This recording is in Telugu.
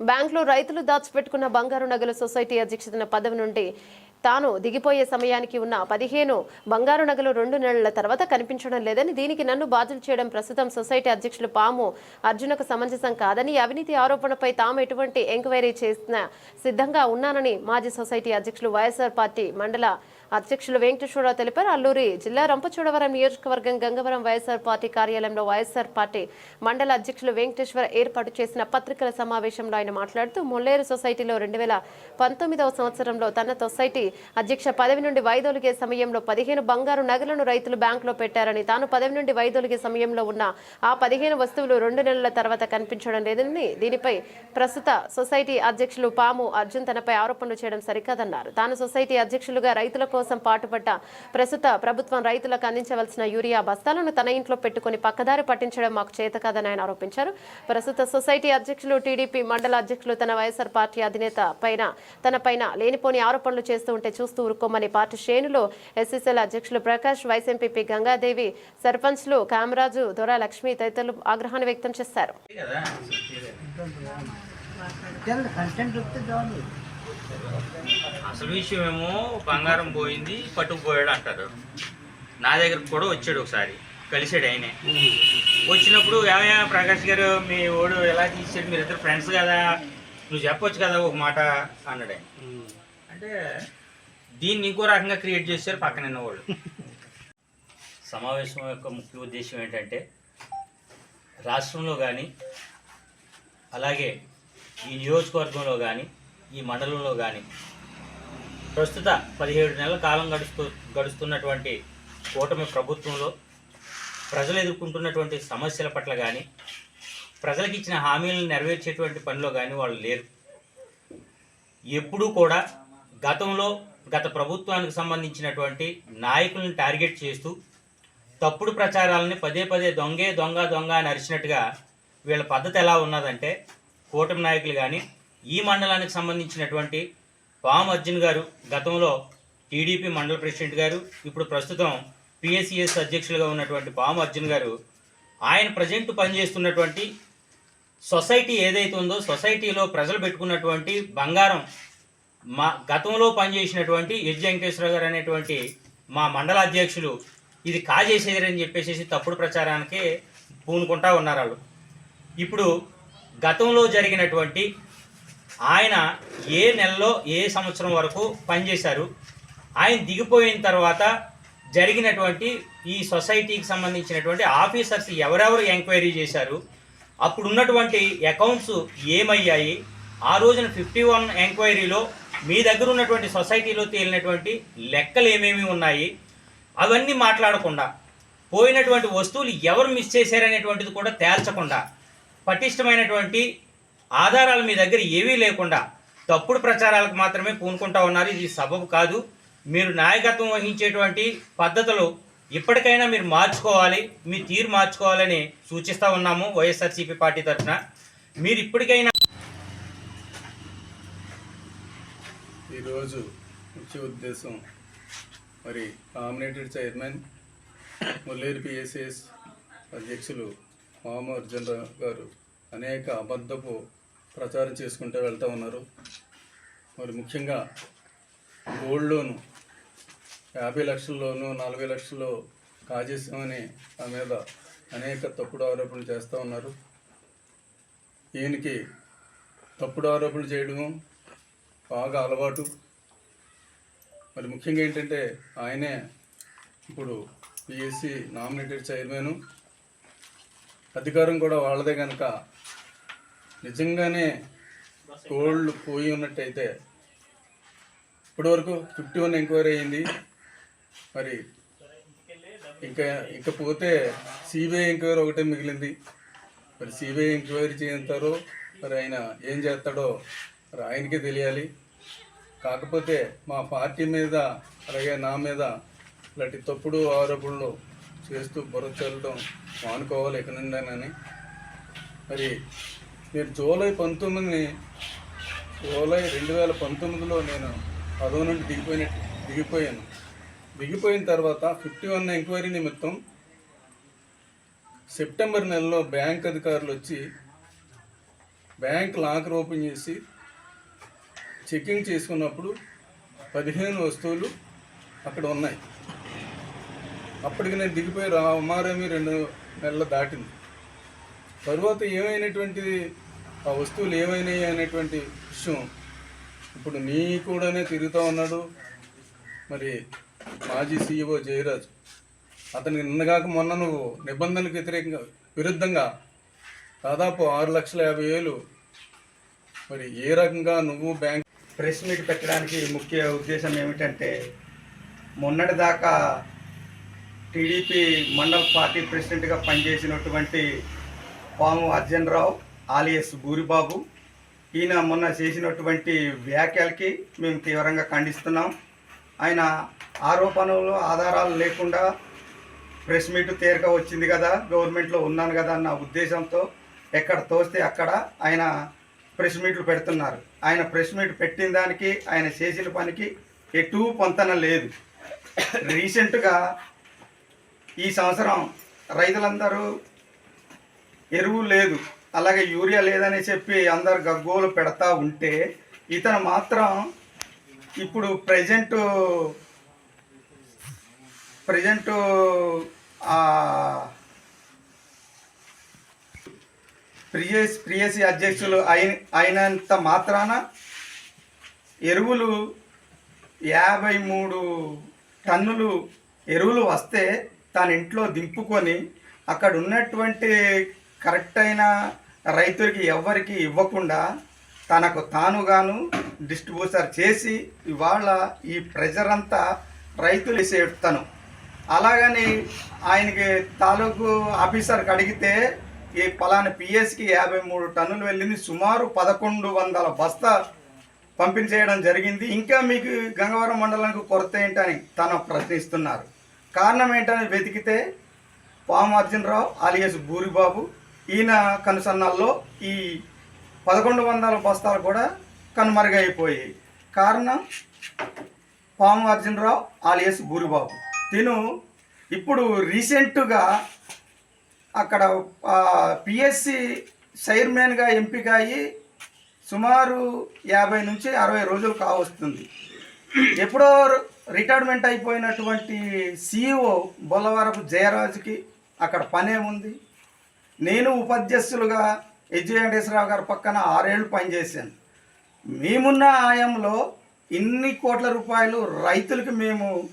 బ్యాంకులో రైతులు దాచిపెట్టుకున్న బంగారు నగల సొసైటీ అధ్యక్షతన పదవి నుండి తాను దిగిపోయే సమయానికి ఉన్న పదిహేను బంగారు నగలు రెండు నెలల తర్వాత కనిపించడం లేదని దీనికి నన్ను బాధ్యులు చేయడం ప్రస్తుతం సొసైటీ అధ్యక్షులు పాము అర్జునకు సమంజసం కాదని అవినీతి ఆరోపణపై తాము ఎటువంటి ఎంక్వైరీ చేసిన సిద్ధంగా ఉన్నానని మాజీ సొసైటీ అధ్యక్షులు వైఎస్ఆర్ పార్టీ మండల అధ్యక్షులు వెంకటేశ్వరరావు తెలిపారు. అల్లూరి జిల్లా రంపచోడవరం నియోజకవర్గం గంగవరం వైఎస్ఆర్ పార్టీ కార్యాలయంలో వైఎస్ఆర్ పార్టీ మండల అధ్యక్షులు వెంకటేశ్వర ఏర్పాటు చేసిన పత్రికల సమావేశంలో ఆయన మాట్లాడుతూ ముల్లేరు సొసైటీలో రెండు వేల పంతొమ్మిదవ సంవత్సరంలో తన సొసైటీ అధ్యక్ష పదవి నుండి వైదొలిగే సమయంలో పదిహేను బంగారు నగలను రైతులు బ్యాంకులో పెట్టారని తాను పదవి నుండి వైదొలిగే సమయంలో ఉన్న ఆ పదిహేను వస్తువులు రెండు నెలల తర్వాత కనిపించడం లేదని దీనిపై ప్రస్తుత సొసైటీ అధ్యక్షులు పాము అర్జున్ తనపై ఆరోపణలు చేయడం సరికాదన్నారు. తాను సొసైటీ అధ్యక్షులుగా రైతులకు కోసం పాటుపడ్డ ప్రస్తుత ప్రభుత్వం రైతులకు అందించవలసిన యూరియా బస్తాలను తన ఇంట్లో పెట్టుకుని పక్కదారి పట్టించడం మాకు చేత కాదని ఆయన ఆరోపించారు ప్రస్తుత సొసైటీ అధ్యక్షులు టీడీపీ మండల అధ్యక్షులు తన వైఎస్ఆర్ పార్టీ అధినేత పైన తన పైన లేనిపోని ఆరోపణలు చేస్తూ ఉంటే చూస్తూ ఊరుకోమని పార్టీ శ్రేణులు ఎస్ఎస్ఎల్ అధ్యక్షులు ప్రకాష్ వైస్ ఎంపీపీ గంగాదేవి సర్పంచ్లు కామరాజు దొర లక్ష్మి తదితరులు ఆగ్రహాన్ని వ్యక్తం చేశారు అసలు విషయం ఏమో బంగారం పోయింది పట్టుకుపోయాడు అంటారు. నా దగ్గరకు కూడా వచ్చాడు ఒకసారి కలిసాడు ఆయనే. వచ్చినప్పుడు ఏమయ్యా ప్రకాష్ గారు మీ ఓడు ఎలా తీసాడు? మీరు ఇద్దరు ఫ్రెండ్స్ కదా. నువ్వు చెప్పొచ్చు కదా ఒక మాట అన్నాడు ఆయన. అంటే దీన్ని ఇంకో రకంగా క్రియేట్ చేశారు పక్కన వాళ్ళు. సమావేశం యొక్క ముఖ్య ఉద్దేశం ఏంటంటే రాష్ట్రంలో కానీ అలాగే ఈ నియోజకవర్గంలో కానీ ఈ మండలంలో కానీ ప్రస్తుత పదిహేడు నెలల కాలం గడుస్తూ గడుస్తున్నటువంటి కూటమి ప్రభుత్వంలో ప్రజలు ఎదుర్కొంటున్నటువంటి సమస్యల పట్ల కానీ ప్రజలకు ఇచ్చిన హామీలను నెరవేర్చేటువంటి పనిలో కానీ వాళ్ళు లేరు. ఎప్పుడూ కూడా గతంలో గత ప్రభుత్వానికి సంబంధించినటువంటి నాయకులను టార్గెట్ చేస్తూ తప్పుడు ప్రచారాలని పదే పదే దొంగే దొంగ దొంగ అని అరిచినట్టుగా వీళ్ళ పద్ధతి ఎలా ఉన్నదంటే కూటమి నాయకులు కానీ ఈ మండలానికి సంబంధించినటువంటి పామ్ అర్జున్ గారు గతంలో టీడీపీ మండల ప్రెసిడెంట్ గారు ఇప్పుడు ప్రస్తుతం పిఎస్సిఎస్ అధ్యక్షులుగా ఉన్నటువంటి పామ్ అర్జున్ గారు ఆయన ప్రజెంట్ పనిచేస్తున్నటువంటి సొసైటీ ఏదైతే ఉందో సొసైటీలో ప్రజలు పెట్టుకున్నటువంటి బంగారం మా గతంలో పనిచేసినటువంటి ఎజ్ వెంకటేశ్వర గారు అనేటువంటి మా మండల అధ్యక్షులు ఇది కాజేసేదని చెప్పేసి తప్పుడు ప్రచారానికి పూనుకుంటా ఉన్నారు వాళ్ళు. ఇప్పుడు గతంలో జరిగినటువంటి ఆయన ఏ నెలలో ఏ సంవత్సరం వరకు పనిచేశారు ఆయన దిగిపోయిన తర్వాత జరిగినటువంటి ఈ సొసైటీకి సంబంధించినటువంటి ఆఫీసర్స్ ఎవరెవరు ఎంక్వైరీ చేశారు అప్పుడు ఉన్నటువంటి అకౌంట్స్ ఏమయ్యాయి ఆ రోజున ఫిఫ్టీ వన్ ఎంక్వైరీలో మీ దగ్గర ఉన్నటువంటి సొసైటీలో తేలినటువంటి లెక్కలు ఏమేమి ఉన్నాయి అవన్నీ మాట్లాడకుండా పోయినటువంటి వస్తువులు ఎవరు మిస్ చేశారనేటువంటిది కూడా తేల్చకుండా పటిష్టమైనటువంటి ఆధారాలు మీ దగ్గర ఏవీ లేకుండా తప్పుడు ప్రచారాలకు మాత్రమే పూనుకుంటా ఉన్నారు. ఇది సబబు కాదు. మీరు నాయకత్వం వహించేటువంటి పద్ధతులు ఇప్పటికైనా మీరు మార్చుకోవాలి. మీ తీరు మార్చుకోవాలని సూచిస్తూ ఉన్నాము వైఎస్ఆర్సీపీ పార్టీ తరఫున. మీరు ఇప్పటికైనా ఈరోజు ముఖ్య ఉద్దేశం మరి నామినేటెడ్ చైర్మన్ ముల్లేరు పిఎస్ఎస్ అధ్యక్షులు మామ అర్జున్ రావు గారు అనేక అబద్ధపు ప్రచారం చేసుకుంటూ వెళ్తూ ఉన్నారు. మరి ముఖ్యంగా గోల్డ్ లోను యాభై లక్షల్లోనూ నలభై లక్షల్లో కాజేసామని ఆ మీద అనేక తప్పుడు ఆరోపణలు చేస్తూ ఉన్నారు. ఈయనకి తప్పుడు ఆరోపణలు చేయడము బాగా అలవాటు. మరి ముఖ్యంగా ఏంటంటే ఆయనే ఇప్పుడు పిఎస్సి నామినేటెడ్ చైర్మను. అధికారం కూడా వాళ్ళదే కనుక నిజంగానే గోల్డ్ పోయి ఉన్నట్టయితే ఇప్పటివరకు ఫిఫ్టీ వన్ ఎంక్వైరీ అయింది. మరి ఇంకా ఇకపోతే పోతే సిబిఐ ఎంక్వైరీ ఒకటే మిగిలింది. మరి సిబిఐ ఎంక్వైరీ చేయంతారో మరి ఆయన ఏం చేస్తాడో మరి ఆయనకే తెలియాలి. కాకపోతే మా పార్టీ మీద అలాగే నా మీద ఇలాంటి తప్పుడు ఆరోపణలు చేస్తూ బుర్ర చల్లడం మానుకోవాలి ఇక మరి నేను జూలై పంతొమ్మిదిని జూలై రెండు వేల పంతొమ్మిదిలో నేను పదవి నుండి దిగిపోయినట్టు దిగిపోయాను. దిగిపోయిన తర్వాత ఫిఫ్టీ వన్ ఎంక్వైరీ నిమిత్తం సెప్టెంబర్ నెలలో బ్యాంక్ అధికారులు వచ్చి బ్యాంక్ లాకర్ ఓపెన్ చేసి చెకింగ్ చేసుకున్నప్పుడు పదిహేను వస్తువులు అక్కడ ఉన్నాయి. అప్పటికి నేను దిగిపోయి రా రెండు నెలలు దాటింది. తరువాత ఏమైనటువంటి ఆ వస్తువులు ఏమైనాయి అనేటువంటి విషయం ఇప్పుడు నీ కూడానే తిరుగుతూ ఉన్నాడు. మరి మాజీ సీఈఓ జయరాజు. అతనికి నిన్నగాక మొన్న నువ్వు నిబంధనలకు వ్యతిరేకంగా విరుద్ధంగా దాదాపు ఆరు లక్షల యాభై వేలు మరి ఏ రకంగా నువ్వు బ్యాంక్ ప్రెస్ మీట్ పెట్టడానికి ముఖ్య ఉద్దేశం ఏమిటంటే మొన్నటి దాకా టీడీపీ మండల్ పార్టీ ప్రెసిడెంట్గా పనిచేసినటువంటి పాము అర్జున్ రావు ఆలియస్ బూరిబాబు. ఈయన మొన్న చేసినటువంటి వ్యాఖ్యలకి మేము తీవ్రంగా ఖండిస్తున్నాం. ఆయన ఆరోపణలు ఆధారాలు లేకుండా ప్రెస్ మీట్ తేరక వచ్చింది కదా గవర్నమెంట్లో ఉన్నాను కదా అన్న ఉద్దేశంతో ఎక్కడ తోస్తే అక్కడ ఆయన ప్రెస్ మీట్లు పెడుతున్నారు. ఆయన ప్రెస్ మీట్ పెట్టిన దానికి ఆయన చేసిన పనికి ఎటు పొంతన లేదు. రీసెంట్గా ఈ సంవత్సరం రైతులందరూ ఎరువు లేదు. అలాగే యూరియా లేదని చెప్పి అందరు గగ్గోలు పెడతా ఉంటే ఇతను మాత్రం ఇప్పుడు ప్రజెంట్ ప్రజెంట్ ప్రియస్ ప్రియసి అధ్యక్షులు అయిన అయినంత మాత్రాన ఎరువులు యాభై మూడు టన్నులు ఎరువులు వస్తే తన ఇంట్లో దింపుకొని అక్కడ ఉన్నటువంటి కరెక్ట్ అయిన రైతులకి ఎవరికి ఇవ్వకుండా తనకు తానుగాను డిస్ట్రిబ్యూటర్ చేసి ఇవాళ ఈ ప్రెజర్ అంతా రైతులు వేసేస్తాను అలాగని ఆయనకి తాలూకు ఆఫీసర్కి అడిగితే ఈ పలానా పిఎస్కి యాభై మూడు టన్నులు వెళ్ళింది సుమారు పదకొండు వందల బస్తా పంపిణీ చేయడం జరిగింది. ఇంకా మీకు గంగవరం మండలానికి కొరత ఏంటని తను ప్రశ్నిస్తున్నారు. కారణం ఏంటని వెతికితే పాము అర్జునరావు బూరిబాబు ఈయన కనుసన్నాల్లో ఈ పదకొండు వందల బస్తాలు కూడా కనుమరుగైపోయాయి. కారణం పాము అర్జునరావు ఆలియస్ గురుబాబు తిను ఇప్పుడు రీసెంట్గా అక్కడ పిఎస్సి చైర్మన్గా ఎంపిక అయ్యి సుమారు యాభై నుంచి అరవై రోజులు కావస్తుంది. ఎప్పుడో రిటైర్మెంట్ అయిపోయినటువంటి సిఇఓ బొల్లవరపు జయరాజుకి అక్కడ పనేముంది నేను ఉపాధ్యక్షులుగా హెచ్ వెంకటేశ్వరరావు గారి పక్కన ఆరేళ్ళు పనిచేశాను. మేమున్న ఆయంలో ఇన్ని కోట్ల రూపాయలు రైతులకు మేము